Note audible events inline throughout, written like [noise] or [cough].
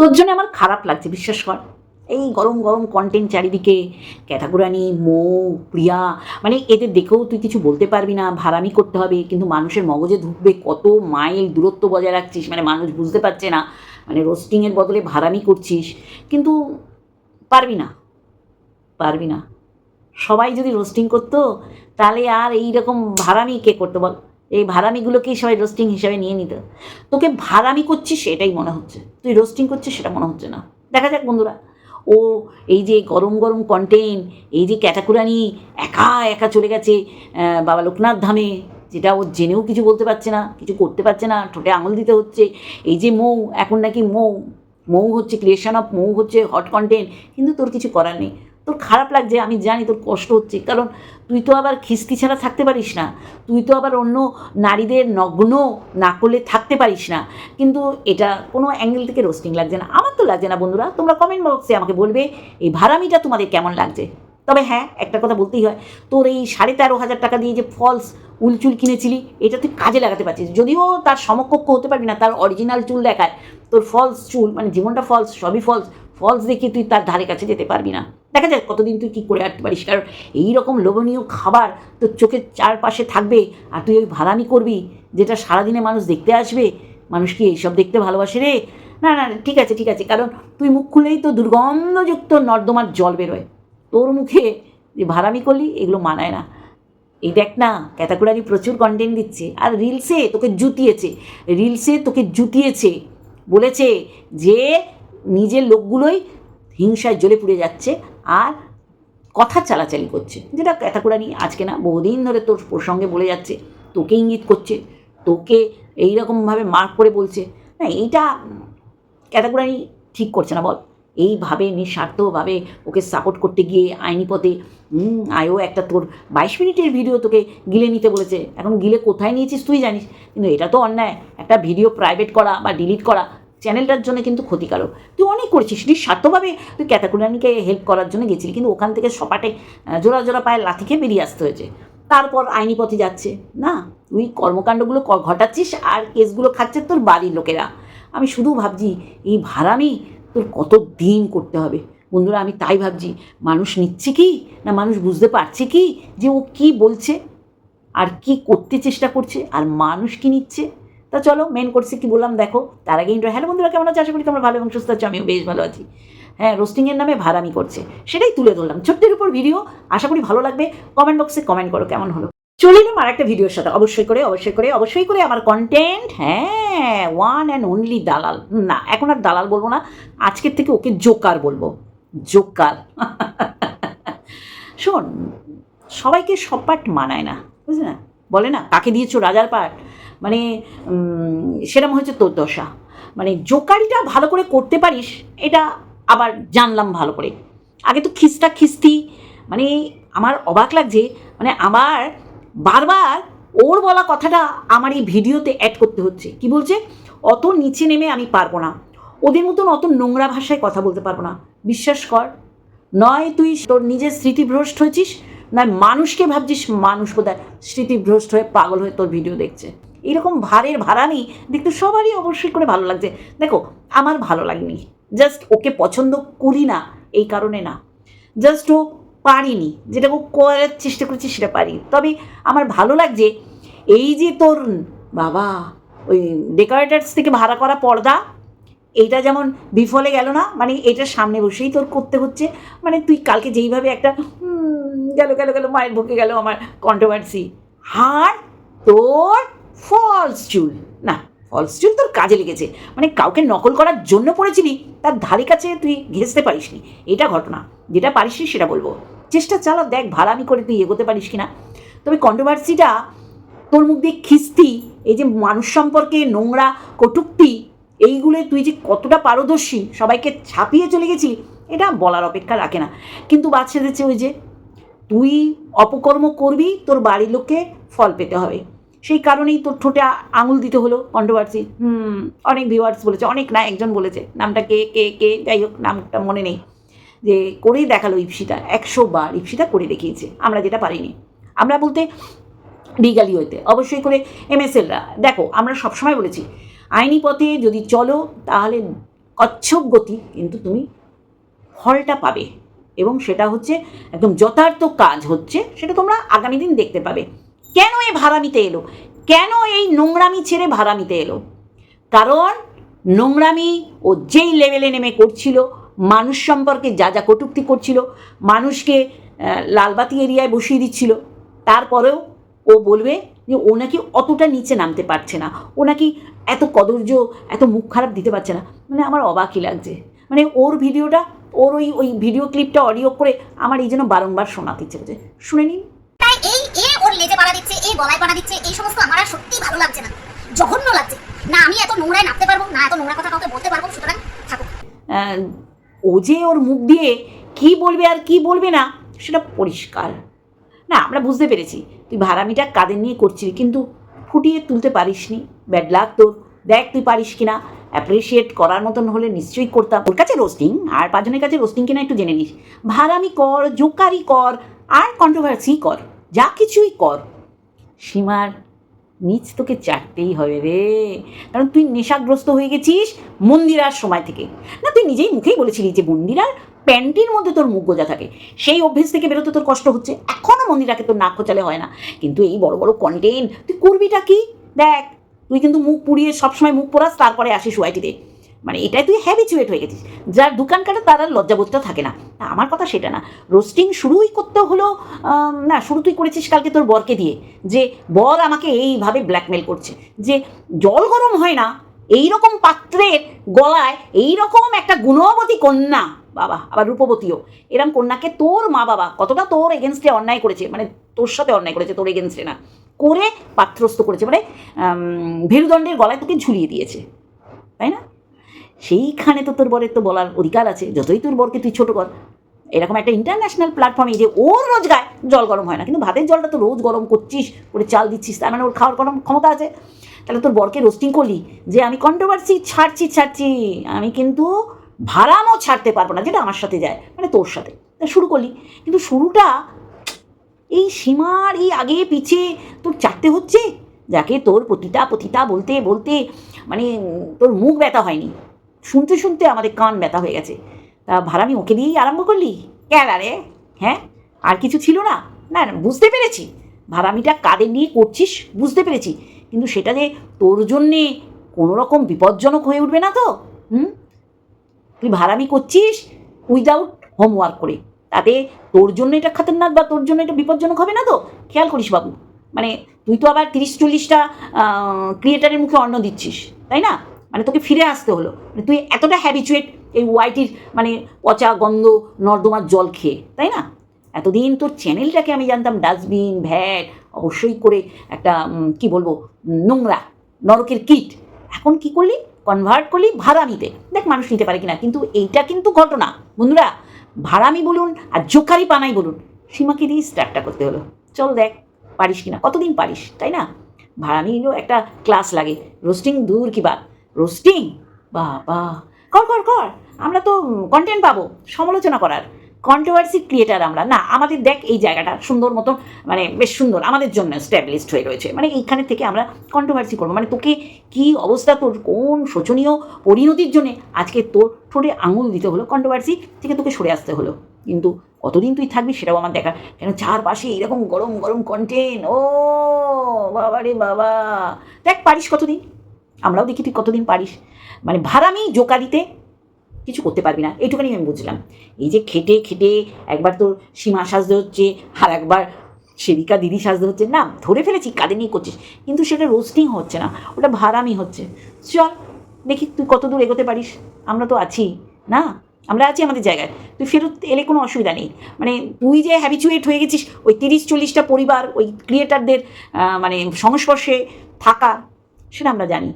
তোর জন্য আমার খারাপ লাগছে, বিশ্বাস কর। এই গরম গরম কন্টেন্ট চারিদিকে ক্যাটাগোরানি মৌ, প্রিয়া মানে এদের দেখেও তুই কিছু বলতে পারবি না ভাড়ামি করতে হবে, কিন্তু মানুষের মগজে ঢুকবে কত মাইল দূরত্ব বজায় রাখছিস মানে মানুষ বুঝতে পারছে না মানে রোস্টিংয়ের বদলে ভাড়ামি করছিস, কিন্তু পারবি না পারবি না। সবাই যদি রোস্টিং করতো, তাহলে আর এই রকম ভাড়ামি কে করতো বল? এই ভাড়ামিগুলোকেই সবাই রোস্টিং হিসাবে নিয়ে নিত। তোকে ভাড়ামি করছিস সেটাই মনে হচ্ছে। তুই রোস্টিং করছিস সেটা মনে হচ্ছে না। দেখা যাক বন্ধুরা। ও এই যে গরম গরম কন্টেন্ট এই যে ক্যাটাকুরানি একা একা চলে গেছে বাবা লোকনাথ ধামে, যেটা ও জেনেও কিছু বলতে পারছে না, কিছু করতে পারছে না, ঠোঁটে আঙুল দিতে হচ্ছে। এই যে মৌ, এখন নাকি মৌ মৌ হচ্ছে ক্রিয়েশন অফ মৌ হচ্ছে হট কন্টেন্ট কিন্তু তোর কিছু করার নেই। তোর খারাপ লাগছে, আমি জানি তোর কষ্ট হচ্ছে, কারণ তুই তো আবার খিস্তি ছাড়া থাকতে পারিস না। তুই তো আবার অন্য নারীদের নগ্ন না করলে থাকতে পারিস না। কিন্তু এটা কোনো অ্যাঙ্গেল থেকে রোস্টিং লাগছে না। আমার তো লাগছে না বন্ধুরা, তোমরা কমেন্ট বক্সে আমাকে বলবে এই ভাড়ামিটা তোমাদের কেমন লাগছে। তবে হ্যাঁ একটা কথা বলতেই হয়, তোর এই সাড়ে তেরো হাজার টাকা দিয়ে যে ফলস উলচুল কিনেছিলি, এটা তুই কাজে লাগাতে পারছিস। যদিও তার সমকক্ষ হতে পারবি না, তার অরিজিনাল চুল দেখায়। তোর ফলস চুল মানে জীবনটা ফলস সবই ফলস ফলস দেখে তুই তার ধারে কাছে যেতে পারবি না। দেখা যাক কতদিন তুই কী করে আটতে পারিস। কারণ এই রকম লোভনীয় খাবার তোর চোখের চারপাশে থাকবে আর তুই ওই ভাড়ামি করবি যেটা সারাদিনে মানুষ দেখতে আসবে। মানুষ কি এইসব দেখতে ভালোবাসে রে? না না ঠিক আছে ঠিক আছে। কারণ তুই মুখ খুলেই তো দুর্গন্ধযুক্ত নর্দমার জল বেরোয়। তোর মুখে যে ভাড়ামি করলি এগুলো মানায় না। এই দেখ না ক্যাটাগোরারি প্রচুর কন্টেন্ট দিচ্ছে। আর রিলসে তোকে জুতিয়েছে। রিলসে তোকে জুতিয়েছে। বলেছে যে নিজের লোকগুলোই হিংসায় জ্বলে পুড়ে যাচ্ছে। আর কথা চালাচালি করছে। যেটা ক্যাটাগোরারি আজকে না বহুদিন ধরে তোর প্রসঙ্গে বলে যাচ্ছে, তোকে ইঙ্গিত করছে, তোকে এইরকমভাবে মার্ক করে বলছে। না, এইটা ক্যাটাগোরারি ঠিক করছে না, বল। এইভাবে নিঃস্বার্থভাবে ওকে সাপোর্ট করতে গিয়ে আইনি পথে আয়ও একটা তোর বাইশ মিনিটের ভিডিও তোকে গিলে নিতে বলেছে। এখন গিলে কোথায় নিয়েছিস তুই জানিস। কিন্তু এটা তো অন্যায়। একটা ভিডিও প্রাইভেট করা বা ডিলিট করা চ্যানেলটার জন্য কিন্তু ক্ষতিকারক। তুই অনেক করেছিস, তুই নিঃস্বার্থভাবে তুই ক্যাটাকুরানিকে হেল্প করার জন্য গেছিলি, কিন্তু ওখান থেকে সপাটে জোড়া জোড়া পায়ে লাথি খেয়ে বেরিয়ে আসতে হয়েছে। তারপর আইনি পথে যাচ্ছে। না, তুই কর্মকাণ্ডগুলো ঘটাচ্ছিস আর কেসগুলো খাচ্ছে তোর বাড়ির লোকেরা। আমি শুধু ভাবছি, এই ভাড়ামি তোর কত দিন করতে হবে? বন্ধুরা, আমি তাই ভাবছি, মানুষ নিচ্ছে কি? না মানুষ বুঝতে পারছে কি? যে ও কি বলছে? আর কি করতে চেষ্টা করছে? আর মানুষ কি নিচ্ছে? তা চলো মেন কোর্সে কি বললাম, দেখো। তার আগে ইন্টার হ্যালো বন্ধুরা, কেমন আছে? আশা করি তোমরা ভালো এবং সুস্থ আছো, আমিও বেশ ভালো আছি। হ্যাঁ রোস্টিংয়ের নামে ভাড়ামি করছে। সেটাই তুলে ধরলাম। ছোট্টের উপর ভিডিও আশা করি ভালো লাগবে। কমেন্ট বক্সে কমেন্ট করো, কেমন হলো। চলে এলাম আর একটা ভিডিওর সাথে। অবশ্যই করে অবশ্যই করে অবশ্যই করে আমার কন্টেন্ট হ্যাঁ ওয়ান অ্যান্ড অনলি দালাল। না, এখন আর দালাল বলব না, আজকের থেকে ওকে জোকার বলব। জোকার [laughs] শোন, সবাইকে সব পাঠ মানায় না, বুঝলি না? বলে না? কাকে দিয়েছ রাজার পাঠ মানে উম, সেরকম হচ্ছে তোর দশা। মানে জোকারিটা ভালো করে করতে পারিস এটা আবার জানলাম ভালো করে। আগে তো খিস্তা খিস্তি মানে আমার অবাক লাগছে মানে আমার বারবার ওর বলা কথাটা আমার এই ভিডিওতে অ্যাড করতে হচ্ছে। কি বলছে? অত নিচে নেমে আমি পারব না। ওদের মতন অত নোংরা ভাষায় কথা বলতে পারব না। বিশ্বাস কর নয় তুই তোর নিজের স্মৃতিভ্রষ্ট হয়েছিস নয় মানুষকে ভাবছিস, মানুষ বোধহয় স্মৃতিভ্রষ্ট হয়ে পাগল হয়ে তোর ভিডিও দেখছে। এরকম ভারের ভাড়া নেই, দেখতে সবারই অবশ্যই করে ভালো লাগছে। দেখো, আমার ভালো লাগেনি। জাস্ট ওকে পছন্দ করি না, এই কারণে না। জাস্ট ও পারিনি, যেটা ও করার চেষ্টা করেছে সেটা পারি তবে আমার ভালো লাগছে, এই যে তোর বাবা, ওই ডেকোরেটার্স থেকে ভাড়া করা পর্দা এইটা যেমন বিফলে গেল না মানে এটার সামনে বসেই তোর করতে হচ্ছে। মানে তুই কালকে যেইভাবে একটা গেল গেল গেল, মায়ের বুকে গেল আমার কন্ট্রোভার্সি আর তোর ফলস চুল। না ফলস চুল তোর কাজে লেগেছে। মানে কাউকে নকল করার জন্য পড়েছিলি, তার ধারে কাছে তুই ঘেসতে পারিসনি। এটা ঘটনা। যেটা পারিসনি সেটা বলব। চেষ্টা চালা দেখ ভাড়ামি করে তুই এগোতে পারিস কি না তবে কন্ট্রোভার্সিটা তোর মুখ দিয়ে খিস্তি, এই যে মানুষ সম্পর্কে নোংরা কটুক্তি, এইগুলো তুই যে কতটা পারদর্শী, সবাইকে ছাপিয়ে চলে গেছিলি, এটা বলার অপেক্ষা রাখে না। কিন্তু বাচ্চা দিচ্ছে ওই যে তুই অপকর্ম করবি, তোর বাড়ির লোককে ফল পেতে হবে। সেই কারণেই তোর ঠোঁটে আঙুল দিতে হলো কন্ট্রোভার্সি। হুম, অনেক ভিউয়ার্স বলেছে, অনেক না, একজন বলেছে, নামটা কে কে কে, যাই হোক, নামটা মনে নেই। যে করেই দেখাল ইপসিটা একশো বার ইপসিটা করে দেখিয়েছে, আমরা যেটা পারিনি। আমরা বলতে লিগালি হইতে, অবশ্যই করে এমএসএলরা দেখো, আমরা সবসময় বলেছি, আইনি পথে যদি চলো, তাহলে কচ্ছপ গতি কিন্তু তুমি ফলটা পাবে। এবং সেটা হচ্ছে একদম যথার্থ কাজ হচ্ছে, সেটা তোমরা আগামী দিন দেখতে পাবে। কেন এ ভাড়ামিতে এলো? কেন এই নোংরামি ছেড়ে ভাড়ামিতে এলো? কারণ নোংরামি ও যেই লেভেলে নেমে করছিল, মানুষ সম্পর্কে যা যা কটূক্তি করছিল, মানুষকে লালবাতি এরিয়ায় বসিয়ে দিচ্ছিল, তারপরেও ও বলবে যে ও নাকি অতটা নিচে নামতে পারছে না, ও নাকি এত কদর্য এত মুখ খারাপ দিতে পারছে না। মানে আমার অবাকই লাগছে। মানে ওর ভিডিওটা ওর ওই ওই ভিডিও ক্লিপটা অডিও করে আমার এই জন্য বারংবার শোনাতে ইচ্ছে করছে। শুনে নিন। তাই এই এ ওর লেজে পাড়া দিচ্ছে এই গলায় পাড়া দিচ্ছে এই সমস্ত আমার আর সত্যিই ভালো লাগছে না। জঘন্য লাগছে। না আমি এত নোংরায় নামতে পারব না এত নোংরা কথা কাউকে বলতে পারব সুতরাং থাকুক। ও যে ওর মুখ দিয়ে কি বলবে আর কি বলবে না সেটা পরিষ্কার। না আমরা বুঝতে পেরেছি। তুই ভাড়ামিটা কাদের নিয়ে করছিলি কিন্তু ফুটিয়ে তুলতে পারিসনি। ব্যাড লাক তোর। দেখ তুই পারিস কিনা। অ্যাপ্রিসিয়েট করার মতন হলে নিশ্চয়ই করতাম। ওর কাছে রোস্টিং আর পাঁচজনের কাছে রোস্টিং কিনা একটু জেনে নিস। ভাড়ামি কর, জোকারি কর, আর কন্ট্রোভার্সি কর, যা কিছুই কর। সীমার নিচ তোকে চাটতেই হবে রে। কারণ তুই নেশাগ্রস্ত হয়ে গেছিস মন্দিরার সময় থেকে। না, তুই নিজেই মুখেই বলেছিলি যে মন্দিরার প্যান্টির মধ্যে তোর মুখ গোজা থাকে। সেই অভ্যেস থেকে বেরোতে তোর কষ্ট হচ্ছে। এখনও মন্দিরাকে তোর নাক খোঁচালে হয় না। কিন্তু এই বড় বড় কন্টেন্ট তুই করবিটা কি? দেখ তুই কিন্তু মুখ পুড়িয়ে সবসময় মুখ পোড়াস, তারপরে আসিস ওয়াইটিতে মানে এটাই তুই হ্যাবিচুয়েট হয়ে গেছিস। যার দোকান কাটে তার আর লজ্জাবোধটা থাকে না। আমার কথা সেটা না। রোস্টিং শুরুই করতে হলো না, শুরু তুই করেছিস কালকে তোর বরকে দিয়ে। যে বর আমাকে এইভাবে ব্ল্যাকমেল করছে। যে জল গরম হয় না এই রকম পাত্রের গলায় এই রকম একটা গুণবতী কন্যা, বাবা, আবার রূপবতীও। এরম কন্যাকে তোর মা বাবা কতটা তোর এগেনস্টে অন্যায় করেছে মানে তোর সাথে অন্যায় করেছে, তোর এগেনস্টে না। করে পাত্রস্থ করেছে মানে ভেরুদণ্ডের গলায় তোকে ঝুলিয়ে দিয়েছে, তাই না? সেইখানে তো তোর বরের তো বলার অধিকার আছে, যতই তোর বরকে তুই ছোট কর। এরকম একটা ইন্টারন্যাশনাল প্ল্যাটফর্মে যে ওর রোজ গায়ে, জল গরম হয় না, কিন্তু ভাতের জলটা তো রোজ গরম করছিস, করে চাল দিচ্ছিস, তার মানে ওর খাওয়ার গরম ক্ষমতা আছে। তাহলে তোর বরকে রোস্টিং করলি যে, আমি কন্ট্রোভার্সি ছাড়ছি ছাড়ছি, আমি কিন্তু ভাড়ামও ছাড়তে পারব না, যেটা আমার সাথে যায় মানে তোর সাথে। শুরু করলি, কিন্তু শুরুটা এই সীমার এই আগে পিছে তোর চারটে হচ্ছে? যাকে তোর পতিতা পতিতা বলতে বলতে মানে তোর মুখ ব্যথা হয়নি। শুনতে শুনতে আমাদের কান ব্যথা হয়ে গেছে। তা ভাড়ামি ওকে দিয়েই আরম্ভ করলি? কেন রে? হ্যাঁ? আর কিছু ছিল না? না না, বুঝতে পেরেছি। ভাড়ামিটা কাদের নিয়ে করছিস বুঝতে পেরেছি। কিন্তু সেটা যে তোর জন্যে কোনো রকম বিপজ্জনক হয়ে উঠবে না তো? হুম? তুই ভাড়ামি করছিস উইদাউট হোমওয়ার্ক করে। তাতে তোর জন্য এটা খাতারনাক বা তোর জন্য এটা বিপজ্জনক হবে না তো? খেয়াল করিস বাবু। মানে তুই তো আবার তিরিশ চল্লিশটা ক্রিয়েটারের মুখে অন্ন দিচ্ছিস, তাই না? মানে তোকে ফিরে আসতে হলো। মানে তুই এতটা হ্যাবিচুয়েট এই ওয়াইটির মানে পচা গন্ধ, নর্দমার জল খেয়ে, তাই না? এতদিন তোর চ্যানেলটাকে আমি জানতাম ডাস্টবিন ভ্যাট অবশ্যই করে একটা কি বলব, নোংরা, নরকের কিট। এখন কি করলি? কনভার্ট করলি ভাড়া নিতে। দেখ মানুষ নিতে পারে কিনা, কিন্তু এইটা কিন্তু ঘটনা। বন্ধুরা ভাড়ামি বলুন আর জোকারি পানাই বলুন। সীমাকে দিয়েই স্টার্টটা করতে হলো। চল দেখ, পারিস কিনা? কতদিন পারিস, তাই না? ভাড়ামিরও একটা ক্লাস লাগে। রোস্টিং দূর কি বা রোস্টিং বা বাবা, কর কর কর। আমরা তো কন্টেন্ট পাবো, সমালোচনা করার। কন্ট্রোভার্সি ক্রিয়েটার আমরা। না, আমাদের দেখ এই জায়গাটা সুন্দর মতন মানে বেশ সুন্দর, আমাদের জন্য স্ট্যাবলিশড হয়ে রয়েছে। মানে এইখানে থেকে আমরা কন্ট্রোভার্সি করব। মানে তোকে কি অবস্থা, তোর কোন শোচনীয় পরিণতির জন্যে আজকে তোর ঠোঁটে আঙুল দিতে হলো কন্ট্রোভার্সি থেকে তোকে সরে আসতে হলো। কিন্তু কতদিন তুই থাকবি সেটাও আমার দেখা কেন চারপাশে এরকম গরম গরম কন্টেন্ট ও বাবা রে বাবা। দেখ পারিস কতদিন? আমরাও দেখি তুই কতদিন পারিস। মানে ভাড়ামি জোকারিতে কিছু করতে পারবি না। এইটুখানি আমি বুঝলাম। এই যে খেটে খেটে একবার তোর সীমা সাজতে হচ্ছে, আর একবার সেবিকা দিদি সাজতে হচ্ছে, না, ধরে ফেলেছি কাঁদে নিয়ে করছিস। কিন্তু সেটা রোস্টিং হচ্ছে না, ওটা ভাড়ামি হচ্ছে। চল, দেখি তুই কত দূর এগোতে পারিস। আমরা তো আছি, না? আমরা আছি আমাদের জায়গায়। তুই ফেরত এলে কোনো অসুবিধা নেই। মানে তুই যে হ্যাবিচুয়েট হয়ে গেছিস, ওই তিরিশ চল্লিশটা পরিবার, ওই ক্রিয়েটারদের মানে সংস্পর্শে থাকা, সেটা আমরা জানি।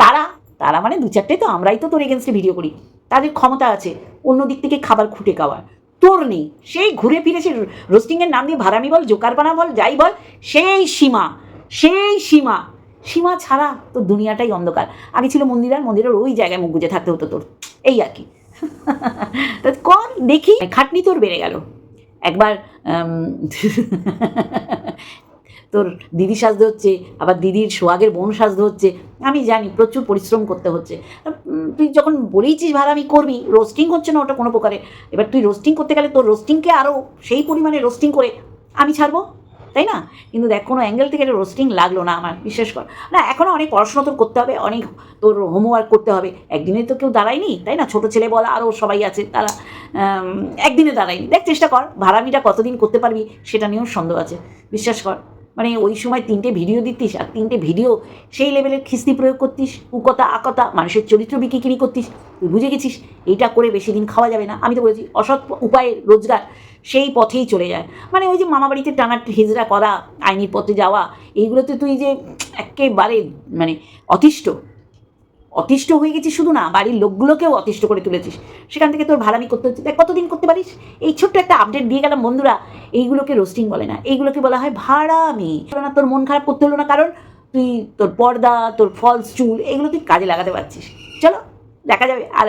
তারা তারা মানে দু চারটে তো আমরাই তো তোর এগেনস্টে ভিডিও করি। তাদের ক্ষমতা আছে, অন্য দিক থেকে খাবার খুঁটে খাওয়ার। তোর নেই। সেই ঘুরে ফিরে সে রোস্টিংয়ের নাম দিয়ে ভাড়ামি বল জোকারপানা বল, যাই বল, সেই সীমা সেই সীমা। সীমা ছাড়া তোর দুনিয়াটাই অন্ধকার। আগে ছিল মন্দির আর মন্দিরের ওই জায়গায় মুখ গুজে থাকতে হতো তোর। এই আর কি। [laughs] তা কর, দেখি। খাটনি তোর বেড়ে গেল। একবার [laughs] তোর দিদি সাজতে হচ্ছে, আবার দিদির সোহাগের বোন সাজতে হচ্ছে। আমি জানি, প্রচুর পরিশ্রম করতে হচ্ছে। তুই যখন বলেইছিস, ভাড়া আমি করবি রোস্টিং হচ্ছে না ওটা কোনো প্রকারে। এবার তুই রোস্টিং করতে গেলে তোর রোস্টিংকে আরও সেই পরিমাণে রোস্টিং করে আমি ছাড়বো? তাই না? কিন্তু দেখ, কোনো অ্যাঙ্গেল থেকে এটা রোস্টিং লাগল না আমার বিশেষ কর। না এখনও অনেক পড়াশোনা তোর করতে হবে, অনেক তোর হোমওয়ার্ক করতে হবে। একদিনে তো কেউ দাঁড়ায়নি, তাই না? ছোটো ছেলে বলা আরও সবাই আছে, তারা একদিনে দাঁড়ায়নি। দেখ, চেষ্টা কর, ভাড়ামিটা কতদিন করতে পারবি, সেটা নিয়েও সন্দেহ আছে, বিশ্বাস কর। মানে ওই সময় তিনটে ভিডিও দিতিস আর তিনটে ভিডিও সেই লেভেলের খিস্তি প্রয়োগ করতিস উকতা আকতা, মানুষের চরিত্র বিক্রি করতিস, তুই বুঝে গেছিস? এইটা করে বেশি দিন খাওয়া যাবে না। আমি তো বলেছি, অসৎ উপায়ে রোজগার সেই পথেই চলে যায়। মানে ওই যে মামাবাড়িতে টানা হিজড়া করা, আইনির পথে যাওয়া, এইগুলোতে তুই যে একেবারে মানে অতিষ্ঠ। অতিষ্ঠ হয়ে গেছিস শুধু না, বাড়ির লোকগুলোকেও অতিষ্ঠ করে তুলেছিস। সেখান থেকে তোর ভাড়ামি করতে হচ্ছে। দেখ, কতদিন করতে পারিস? এই ছোট্ট একটা আপডেট দিয়ে গেলাম, বন্ধুরা। এইগুলোকে রোস্টিং বলে না, এইগুলোকে বলা হয় ভাড়ামি। না, তোর মন খারাপ করতে হলো না, কারণ তুই তোর পর্দা, তোর ফলস চুল, এগুলো তুই কাজে লাগাতে পারছিস। চলো, দেখা যাবে। আর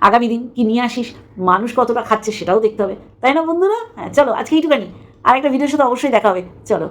আগামী দিন কি নিয়ে আসিস, মানুষ কতটা খাচ্ছে সেটাও দেখতে হবে। তাই না, বন্ধুরা? হ্যাঁ চলো, আজকে এইটুখানি। আর একটা ভিডিওর সাথে অবশ্যই দেখা হবে। চলো।